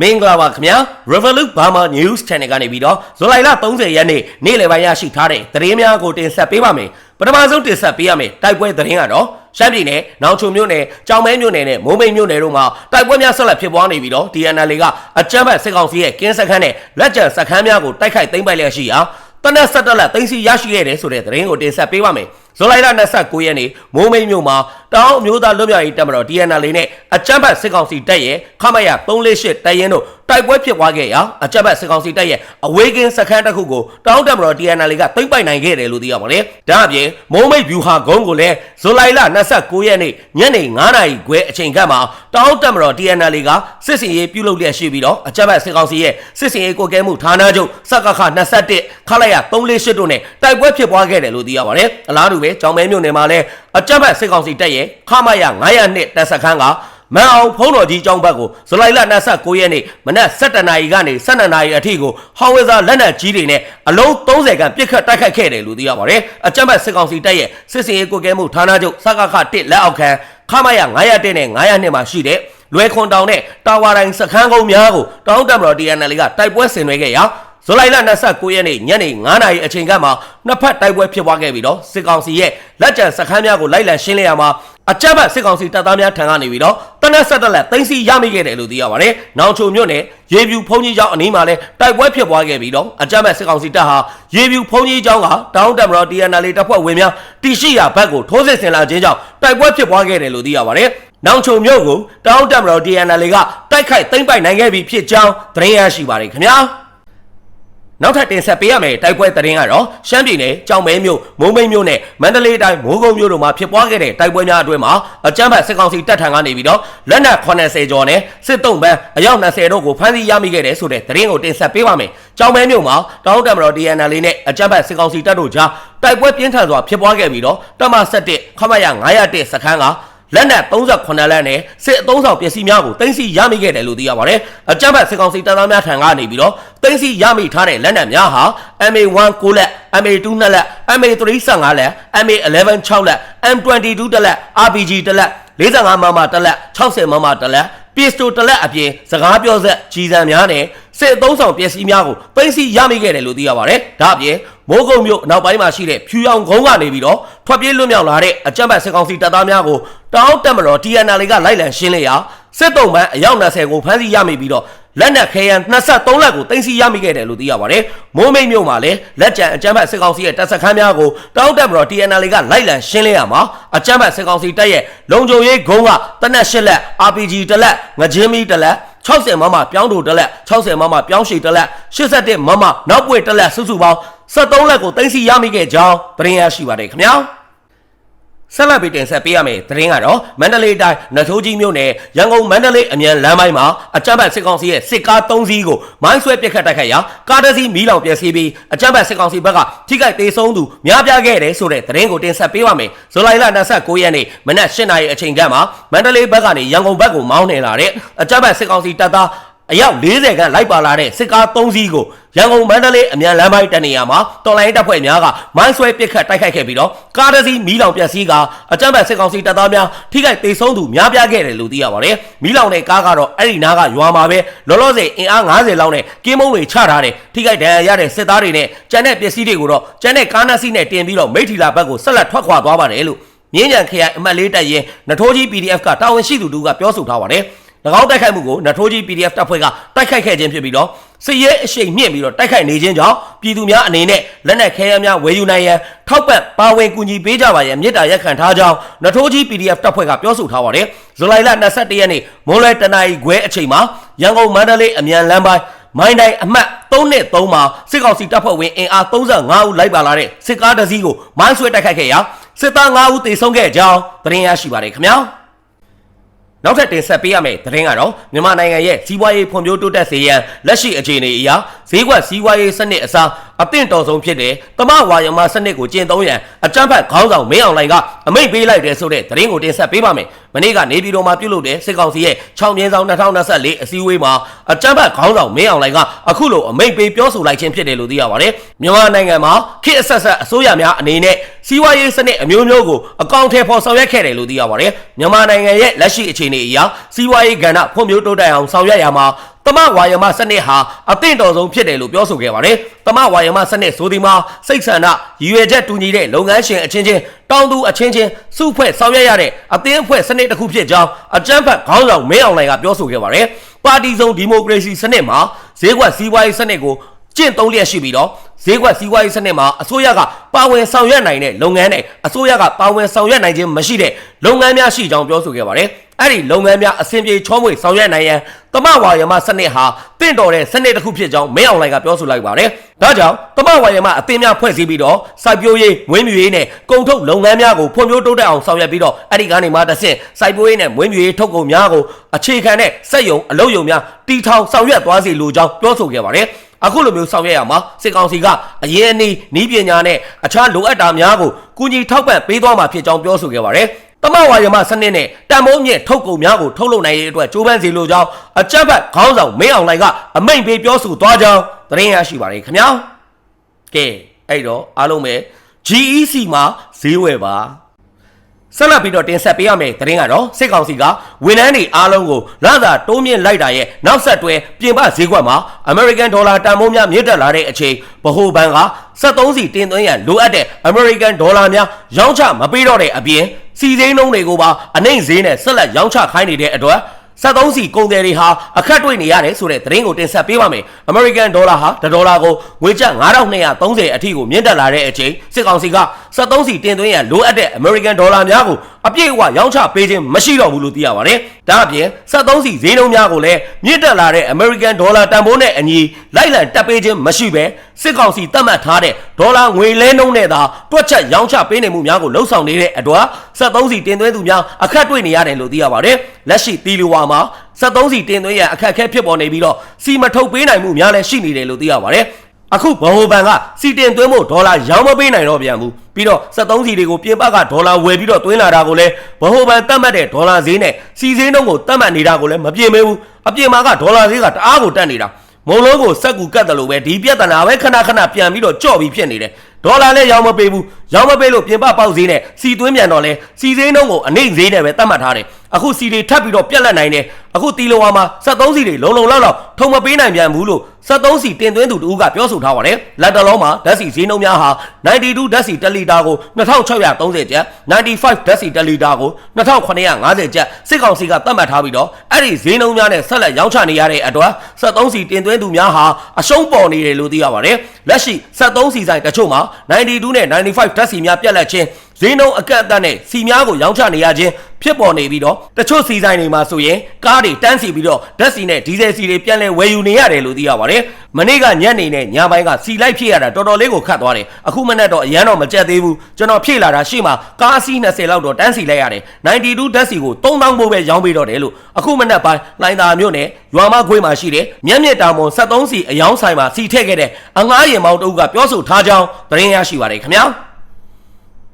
မင်္ဂလာပါခင်ဗျာ Revolut Burma News Channel ကနေပြီးတော့ဇူလိုင်လ30ရက်နေ့နေ့လယ်ပိုင်းရရှိထားတဲ့သတင်းများကိုတင်ဆက်ပေးပါမယ်ပထမဆုံးတင်ဆက်ပေးရမယ်တိုက်ပွဲသတင်းကတော့ရှမ်းပြည်နယ်နောင်ချုံမြို့နယ်ကြောင်မဲမြို့နယ်နဲ့မိုးမိတ်မြို့နယ်တို့မှာတိုက်ပွဲများဆက်လက်ဖြစ်ပွားနေပြီးတော့ DNL ကအကြမ်းဖက်စစ်ကောင်စီရဲ့ကင်းစခန်းနဲ့လက်ကျန်စခန်းများကိုတိုက်ခိုက်သိမ်းပိုက်လျက်ရှိရာတနက်ဆက်တက်လက်သိမ်းစီရရှိခဲ့တယ်ဆိုတဲ့သတင်းကိုတင်ဆက်ပေးပါမယ် ဇူလိုင်လ29ရက်နေ့မိုးမိတ်မြို့မှာတောင်အမျိုးသားလွတ်မြောက်ရေးတပ်မတော် DNL နဲ့အကြမ်းဖက်စစ်ကောင်စီတပ်ရဲ့ခမရ348တပ်ရင်းတို့တိုက်ပွဲဖြစ်ပွားခဲ့ရာအကြမ်းဖက်စစ်ကောင်စီတပ်ရဲ့အဝေးကင်းစခန်းတစ်ခုကိုတောင်တပ်မတော် DNL ကသိမ်းပိုက်နိုင်ခဲ့တယ်လို့သိရပါတယ်။ဒါအပြင်မိုးမိတ်ဗျူဟာကုန်းကိုလည်းဇူလိုင်လ29ရက်နေ့ညနေ9:00နာရီခွဲအချိန်ခန့်မှာတောင်တပ်မတော် DNL ကစစ်စင်ရေးပြုလုပ်လျက်ရှိပြီးတော့အကြမ်းဖက်စစ်ကောင်စီရဲ့စစ်စင်ရေးကိုကဲမှုဌာနချုပ်စကခ21ခလိုက်ရ348တို့နဲ့တိုက်ပွဲဖြစ်ပွားခဲ့တယ်လို့သိရပါတယ်။အလားတူပဲကြောင်မဲမြို့နယ်မှာလည်းအကြမ်းဖက်စစ်ကောင်စီတပ်ရဲ့ခမရ902တပ်စခန်းကမန်အောင်ဖုံးတော်ကြီးကျောင်းဘက်ကိုဇူလိုင်လ29ရက်နေ့မနက်7:00နာရီကနေ12:00နာရီအထိကိုဟောင်ဝဲစာလက်နက်ကြီးတွေနဲ့အလုံး30ခန့်ပစ်ခတ်တိုက်ခိုက်ခဲ့တယ်လို့သိရပါတယ်။အကြမ်းဖက်စစ်ကောင်စီတပ်ရဲ့စစ်စင်ရေးကိုကဲမှုဌာနချုပ်စကခ1လက်အောက်ခံခမရ901နဲ့902မှာရှိတဲ့လွယ်ခွန်တောင်နဲ့တာဝါတိုင်းစခန်းကုန်းများကိုတောင်းတမတော် DNL ကတိုက်ပွဲဆင်နွှဲခဲ့ရာ ဇူလိုင်လ29ရက်နေ့ညနေ9:00နာရီအချိန်ကမှနှစ်ဖက်တိုက်ပွဲဖြစ်ပွားခဲ့ပြီးတော့စစ်ကောင်စီရဲ့လက်ကျန်စခန်းများကိုလိုက်လံရှင်းလင်းရမှာအကြမ်းဖက်စစ်ကောင်စီတပ်သားများထံကနေပြီးတော့တနက်ဆက်တက်လက်သိမ်းဆီးရမိခဲ့တယ်လို့သိရပါတယ်။နောင်ချိုမြို့နယ်ရေပြူဖုန်ကြီးကျောင်းအနီးမှာလည်းတိုက်ပွဲဖြစ်ပွားခဲ့ပြီးတော့အကြမ်းဖက်စစ်ကောင်စီတပ်ဟာရေပြူဖုန်ကြီးကျောင်းကတောင်းတမတော် TNL တပ်ဖွဲ့ဝင်များတီရှိရာဘက်ကိုထိုးစစ်ဆင်လာခြင်းကြောင့်တိုက်ပွဲဖြစ်ပွားခဲ့တယ်လို့သိရပါတယ်။နောင်ချုံမြို့ကိုတောင်းတမတော် TNL ကတိုက်ခိုက်သိမ်းပိုက်နိုင်ခဲ့ပြီဖြစ်ကြောင်းသတင်းရရှိပါတယ်ခင်ဗျာ။ နောက်ထပ်တင်ဆက်ပေးရမယ့်တိုက်ပွဲသတင်းကတော့ရှမ်းပြည်နယ်ကြောင်မဲမြို့မုံမိတ်မြို့နဲ့မန္တလေးတိုင်းမိုးကုတ်မြို့တို့မှာဖြစ်ပွားခဲ့တဲ့တိုက်ပွဲများအတွင်းမှာအကြမ်းဖက်စစ်ကောင်စီတပ်ထံကနေပြီးတော့လက်နက်80ကျော်နဲ့စစ်တုံးပန်းအယောက်20တို့ကိုဖမ်းဆီးရမိခဲ့တဲ့ဆိုတဲ့သတင်းကိုတင်ဆက်ပေးပါမယ်။ကြောင်မဲမြို့မှာတောင်းတမတော် DNL နဲ့အကြမ်းဖက်စစ်ကောင်စီတပ်တို့ကြားတိုက်ပွဲပြင်းထန်စွာဖြစ်ပွားခဲ့ပြီးတော့တမ17ခမရ901စခန်းက လက်နက်38လက်နဲ့စစ်အုံဆောင်ပစ္စည်းများကိုတင်စီရမိခဲ့တယ်လို့သိရပါတယ်။အကြမ်းဖက်စစ်ကောင်စီတပ်သားများထံကနေပြီးတော့တင်စီရမိထားတဲ့လက်နက်များဟာ MA1 9လက် MA2 2လက် MA3 15လက် MA11 6လက် M22 တစ်လက် RPG တစ်လက်45မမတစ်လက်60မမတစ်လက်ပစ္စတိုတစ်လက်အပြင်စကားပြောဆက်ကြီးစံများနဲ့စစ်အုံဆောင်ပစ္စည်းများကိုတင်စီရမိခဲ့တယ်လို့သိရပါတယ်။ဒါအပြင် မိုးကုံမြို့အနောက်ပိုင်းမှာရှိတဲ့ဖြူရောင်ကုန်းကနေပြီးတော့ထွက်ပြေးလွတ်မြောက်လာတဲ့အကြမ်းဖက်စစ်ကောင်စီတပ်သားများကိုတောင်းတက်မတော် TNL ကလိုက်လံရှင်းလင်းရာစစ်တုံးပန်းအယောက်20ကိုဖမ်းဆီးရမိပြီးတော့လက်နက်ခဲယံ23လက်ကိုတင်စီရမိခဲ့တယ်လို့သိရပါတယ်။မိုးမိတ်မြို့မှာလည်းလက်ကျန်အကြမ်းဖက်စစ်ကောင်စီရဲ့တပ်စခန်းများကိုတောင်းတက်မတော် TNL ကလိုက်လံရှင်းလင်းရမှာအကြမ်းဖက်စစ်ကောင်စီတပ်ရဲ့လုံခြုံရေးဂုံးကတနက်8လက် RPG တစ်လက်ငကြင်းမီတစ်လက် 60မမပြောင်းတူတစ်လက်60မမပြောင်းရှည်တစ်လက်81မမနောက်ပွေတစ်လက်စုစုပေါင်း73လက်ကိုတင်စီရမိခဲ့ကြောင်းသတင်းရရှိပါတယ်ခင်ဗျာ။ ဆက်လက်ပြီးတင်ဆက်ပေးရမယ့်သတင်းကတော့မန္တလေးတိုင်းနထိုးကြီးမြို့နယ်ရန်ကုန်မန္တလေးအမြန်လမ်းပိုင်းမှာအကြမ်းဖက်စစ်ကောင်စီရဲ့စစ်ကား၃စီးကိုမိုင်းဆွဲပစ်ခတ်တိုက်ခိုက်ရာကားတစ်စီးမီးလောင်ပျက်စီးပြီးအကြမ်းဖက်စစ်ကောင်စီဘက်ကထိခိုက်ဒေဆုံးသူများပြားခဲ့တယ်ဆိုတဲ့သတင်းကိုတင်ဆက်ပေးပါမယ်။ဇူလိုင်လ29ရက်နေ့မနက်၈နာရီအချိန်ကမှမန္တလေးဘက်ကနေရန်ကုန်ဘက်ကိုမောင်းနှင်လာတဲ့အကြမ်းဖက်စစ်ကောင်စီတပ်သား အယောက်40ခန့်လိုက်ပါလာတဲ့စစ်ကား3စီးကိုရန်ကုန်မန္တလေးအမြန်လမ်းပိုင်းတနေရာမှာတော်လိုင်းတပ်ဖွဲ့များကမိုင်းဆွဲပစ်ခတ်တိုက်ခိုက်ခဲ့ပြီးတော့ကားတစ်စီးမီးလောင်ပျက်စီးကအကြမ်းဖက်စစ်ကောင်စီတပ်သားများထိခိုက်ဒေဆုံးသူများပြားခဲ့တယ်လို့သိရပါတယ်။မီးလောင်တဲ့ကားကတော့အဲ့ဒီနားကရွာမှာပဲလောလောဆယ်အင်အား90လောက်နဲ့ကင်းမုံတွေချထားတယ်ထိခိုက်ဒဏ်ရာရတဲ့စစ်သားတွေနဲ့ကျန်တဲ့ပစ္စည်းတွေကိုတော့ကျန်တဲ့ကားနှစီးနဲ့တင်ပြီးတော့မိထီလာဘက်ကိုဆက်လက်ထွက်ခွာသွားပါတယ်လို့မြင်းကြံခရိုင်အမှတ်လေးတပ်ရင်နထိုးကြီး PDF ကတာဝန်ရှိသူတို့ကပြောဆိုထားပါတယ်။၎ င်းတိုက်ခိုက်မှုကိုနထိုးကြီး PDF တပ်ဖွဲ့ကတိုက်ခိုက်ခဲ့ခြင်းဖြစ်ပြီးတော့စစ်ရေးအရှိန်မြင့်ပြီးတော့တိုက်ခိုက်နေခြင်းကြောင့်ပြည်သူများအနေနဲ့လက်နက်ခဲယမ်းများဝယ်ယူနိုင်ရန်ထောက်ပံ့ပါဝင်ကူညီပေးကြပါရန်မြစ်တာရက်ခံထားကြောင်းနထိုးကြီး PDF တပ်ဖွဲ့ကပြောဆိုထားပါတယ်ဇူလိုင်လ22ရက်နေ့မွန်းလွဲတနာရီခွဲအချိန်မှာရန်ကုန်မန္တလေးအမြန်လမ်းပိုင်းမိုင်းတိုင်းအမှတ်3နဲ့3မှာစစ်ကောင်စီတပ်ဖွဲ့ဝင်အင်အား35ဦးလိုက်ပါလာတဲ့စစ်ကားတစ်စီးကိုမိုင်းဆွဲတိုက်ခိုက်ခဲ့ရာစစ်သား5ဦးသေဆုံးခဲ့ကြောင်းသတင်းရရှိပါတယ်ခင်ဗျာ နောက်ထပ်တင်ဆက်ပေးရမယ့်သတင်းကတော့မြန်မာနိုင်ငံရဲ့စီးပွားရေးဖွံ့ဖြိုးတိုးတက်စေရန်လက်ရှိအခြေအနေအရဈေးကွက်စီးပွားရေးစနစ်အစားအသင့်တော်ဆုံးဖြစ်တဲ့တမဝါယမစနစ်ကိုကျင့်သုံးရန်အကြမ်းဖက်ခေါင်းဆောင်မင်းအောင်လှိုင်ကအမိန့်ပေးလိုက်တယ်ဆိုတဲ့သတင်းကိုတင်ဆက်ပေးပါမယ်။မနေ့ကနေပြည်တော်မှာပြုလုပ်တဲ့စစ်ကောင်စီရဲ့6မြင်းဆောင်2024အစည်းအဝေးမှာအကြမ်းဖက်ခေါင်းဆောင်မင်းအောင်လှိုင်ကအခုလိုအမိန့်ပေးပြောဆိုလိုက်ခြင်းဖြစ်တယ်လို့သိရပါတယ်။မြန်မာနိုင်ငံမှာခေတ်အဆက်ဆက်အစိုးရများအနေနဲ့စီးပွားရေးစနစ်အမျိုးမျိုးကိုအကောင့်ထဲပေါ်ဆောင်ရွက်ခဲ့တယ်လို့သိရပါတယ်။မြန်မာနိုင်ငံရဲ့လက်ရှိအခြေအနေအရစီးပွားရေးကဏ္ဍဖွံ့ဖြိုးတိုးတက်အောင်ဆောင်ရွက်ရမှာ တမဝါယမစနစ်ဟာအသင့်တော်ဆုံးဖြစ်တယ်လို့ပြောဆိုခဲ့ပါတယ်တမဝါယမစနစ်ဆိုဒီမှာစိတ်ဆန္ဒရည်ရွယ်ချက်တူညီတဲ့လုပ်ငန်းရှင်အချင်းချင်းတောင်းသူအချင်းချင်းစုဖွဲ့ဆောင်ရွက်ရတဲ့အသင်းအဖွဲ့စနစ်တစ်ခုဖြစ်ကြောင်းအကြမ်းဖက်ခေါင်းဆောင်မင်းအောင်လှိုင်ကပြောဆိုခဲ့ပါတယ်ပါတီစုံဒီမိုကရေစီစနစ်မှာဈေးကွက်စီးပွားရေးစနစ်ကို ကျင့်သုံးလျက်ရှိပြီးတော့ဈေးကွက်စီးပွားရေးစနစ်မှာအစိုးရကပါဝင်ဆောင်ရွက်နိုင်တဲ့လုပ်ငန်းနဲ့အစိုးရကပါဝင်ဆောင်ရွက်နိုင်ခြင်းမရှိတဲ့လုပ်ငန်းများရှိကြောင်းပြောဆိုခဲ့ပါတယ်။အဲ့ဒီလုပ်ငန်းများအဆင်ပြေချောမွေ့ဆောင်ရွက်နိုင်ရန်တမဝါယမစနစ်ဟာတင့်တော်တဲ့စနစ်တစ်ခုဖြစ်ကြောင်းမင်းအောင်လှိုင်ကပြောဆိုလိုက်ပါတယ်။ဒါကြောင့်တမဝါယမအသင်းများဖွဲ့စည်းပြီးတော့စိုက်ပျိုးရေးမွေးမြူရေးနဲ့ကုန်ထုတ်လုပ်ငန်းများကိုဖွံ့ဖြိုးတိုးတက်အောင်ဆောင်ရွက်ပြီးတော့အဲ့ဒီကနေမှတစ်ဆင့်စိုက်ပျိုးရေးနဲ့မွေးမြူရေးထုတ်ကုန်များကိုအခြေခံတဲ့စက်ယုံအလုပ်ယုံများတီထောင်ဆောင်ရွက်သွားစေလိုကြောင်းပြောဆိုခဲ့ပါတယ်။ အခုလိုမျိုးဆောင်ရွက်ရမှာစစ်ကောင်စီကအရေးအနည်းနီးပညာနဲ့အခြားလိုအပ်တာများကိုကူညီထောက်ပံ့ပေးသွားမှာဖြစ်ကြောင်းပြောဆိုခဲ့ပါတယ်။တမဝါယမစနစ်နဲ့တံမိုးမြင့်ထုတ်ကုန်များကိုထုတ်လုပ်နိုင်ရေးအတွက်ကြိုးပမ်းစီလိုကြောင်းအကြက်ဘက်ခေါင်းဆောင်မင်းအောင်လှိုင်ကအမိန့်ပေးပြောဆိုသွားကြောင်းသတင်းရရှိပါတယ်ခင်ဗျာ။ကဲအဲ့တော့အားလုံးပဲ GEC မှာဈေးဝယ်ပါ ဆက်လက်ပြီးတော့တင်ဆက်ပေးရမယ့်သတင်းကတော့စစ်ကောင်စီကဝန်ထမ်းတွေအားလုံးကိုလသာတိုးမြင့်လိုက်တာရဲ့နောက်ဆက်တွဲပြင်ပဈေးကွက်မှာ American Dollar တန်ဖိုးများမြင့်တက်လာတဲ့အချိန်ဗဟိုဘဏ်က73စီတင်သွင်းရန်လိုအပ်တဲ့ American Dollar များရောင်းချမပေးတော့တဲ့အပြင်စီစိမ်းနှုန်းတွေကိုပါအနှိမ့်ဈေးနဲ့ဆက်လက်ရောင်းချခိုင်းနေတဲ့အတွက်73စီကုန်တယ်တွေဟာအခက်တွေ့နေရတယ်ဆိုတဲ့သတင်းကိုတင်ဆက်ပေးပါမယ်။ American Dollar ဟာ1ဒေါ်လာကိုငွေကျပ်9230အထိကိုမြင့်တက်လာတဲ့အချိန်စစ်ကောင်စီက 73စီတင်သွင်းရလိုအပ်တဲ့ American Dollar များကိုအပြည့်အဝရောင်းချပေးခြင်းမရှိတော့ဘူးလို့သိရပါတယ်။ဒါအပြင်73စီဈေးနှုန်းများကိုလည်းမြင့်တက်လာတဲ့ American Dollar တန်ဖိုးနဲ့အညီလိုက်လံတက်ပေးခြင်းမရှိဘဲစစ်ကောင်စီသတ်မှတ်ထားတဲ့ဒေါ်လာငွေလဲနှုန်းနဲ့သာတွက်ချက်ရောင်းချပေးနေမှုများကိုလှုံ့ဆော်နေတဲ့အတွက်73စီတင်သွင်းသူများအခက်တွေ့နေရတယ်လို့သိရပါတယ်။လက်ရှိတီလီဝါမှာ73စီတင်သွင်းရအခက်အခဲဖြစ်ပေါ်နေပြီးတော့စီမထုတ်ပေးနိုင်မှုများလည်းရှိနေတယ်လို့သိရပါတယ်။ အခုဘဟိုဘဏ်ကစီတင်သွင်းဖို့ဒေါ်လာရောင်းမပေးနိုင်တော့ပြန်ဘူးပြီးတော့73စီတွေကိုပြင်ပကဒေါ်လာဝယ်ပြီးတော့သွင်းလာတာကိုလည်းဘဟိုဘဏ်တတ်မှတ်တဲ့ဒေါ်လာဈေးနဲ့စီဈေးနှုန်းကိုတတ်မှတ်နေတာကိုလည်းမပြင်မဲဘူးအပြင်မှာကဒေါ်လာဈေးကတအားကိုတက်နေတာမုံလုံးကိုစက်ကူကတ်တယ်လို့ပဲဒီပြဿနာပဲခဏခဏပြန်ပြီးတော့ကြော့ပြီးဖြစ်နေတယ်ဒေါ်လာလည်းရောင်းမပေးဘူးရောင်းမပေးလို့ပြင်ပပေါက်ဈေးနဲ့စီသွင်းပြန်တော့လဲစီဈေးနှုန်းကိုအနှိမ့်ဈေးနဲ့ပဲတတ်မှတ်ထားတယ်အခုစီတွေထပ်ပြီးတော့ပြက်လက်နိုင်တယ်အခုတီလိုဝါမှာ73စီတွေလုံလုံလောက်လောက်ထုံမပေးနိုင်ပြန်ဘူးလို့ 73စီတင်သွင်းသူတူကပြောဆိုထားပါတယ်လက်တလုံးမှာဓာတ်စီဈေးနှုန်းများဟာ92ဓာတ်စီ1လီတာကို2630ကျပ်95ဓာတ်စီ1လီတာကို2950ကျပ်စစ်ကောင်စီကသတ်မှတ်ထားပြီးတော့အဲ့ဒီဈေးနှုန်းများနဲ့ဆက်လက်ရောင်းချနေရတဲ့အတွက်73စီတင်သွင်းသူများဟာအရှုံးပေါ်နေတယ်လို့သိရပါတယ်လက်ရှိ73စီဆိုင်တချို့မှာ92နဲ့95ဓာတ်စီများပြက်လက်ခြင်းဈေးနှုန်းအကန့်အသတ်နဲ့စီများကိုရောင်းချနေရခြင်းဖြစ်ပေါ်နေပြီးတော့တချို့စီဆိုင်တွေမှာဆိုရင်ကားတွေတန်းစီပြီးတော့ဓာတ်စီနဲ့ဒီဇယ်စီတွေပြန်လဲဝယ်ယူနေရတယ်လို့သိရပါတယ်။မနေ့ကညနေနဲ့ညပိုင်းကစီလိုက်ဖြစ်ရတာတော်တော်လေးကိုခတ်သွားတယ်။အခုမနေ့တော့အရန်တော့မကြက်သေးဘူး။ကျွန်တော်ဖြည့်လာတာရှေ့မှာကားအစီး20လောက်တော့တန်းစီလိုက်ရတယ်။92ဓာတ်စီကို3000ဘိုးပဲရောင်းပေးတော့တယ်လို့အခုမနေ့ပိုင်းလိုင်းသာမြို့နယ်ရွာမခွေးမှာရှိတဲ့မြက်မြက်တာမွန်73စီအယောင်းဆိုင်မှာစီထည့်ခဲ့တဲ့အငားရင်မောင်တအုပ်ကပြောဆိုထားကြောင်းသတင်းရရှိပါတယ်ခင်ဗျာ။